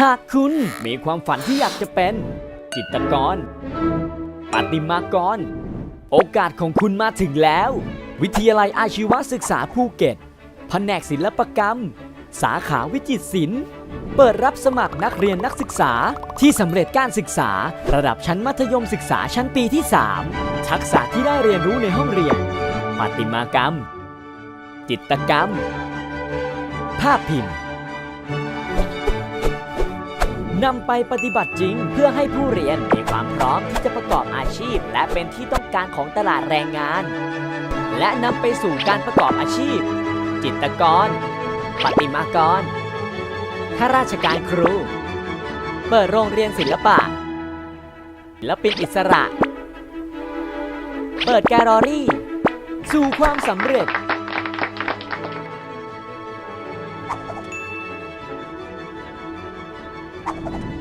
หากคุณมีความฝันที่อยากจะเป็น จิตรกรประติมากร โอกาสของคุณมาถึงแล้ว วิทยาลัยอาชีวศึกษาภูเก็ต แผนกศิลปกรรม สาขาวิจิตรศิลป์ เปิดรับสมัครนักเรียนนักศึกษาที่สำเร็จการศึกษา ระดับชั้นมัธยมศึกษาชั้นปีที่ 3 ทักษะที่ได้เรียนรู้ในห้องเรียนประติมากรรม จิตรกรรม ภาพพิมพ์ นำไปปฏิบัติจริงเพื่อให้ผู้เรียนมีความพร้อมที่จะประกอบอาชีพ และเป็นที่ต้องการของตลาดแรงงาน และนำไปสู่การประกอบอาชีพ จิตรกรประติมากร ข้าราชการครู เปิดโรงเรียนศิลปะศิลปินอิสระ เปิดแกลเลอรี่ สู่ความสำเร็จ you.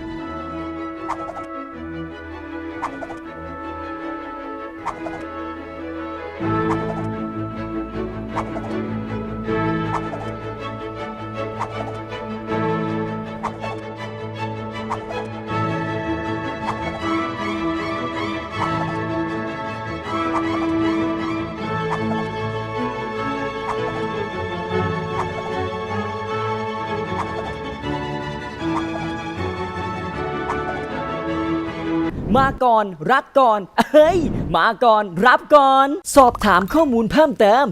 มาก่อน รักก่อน เฮ้ย มาก่อน รับก่อน สอบถามข้อมูลเพิ่มเติม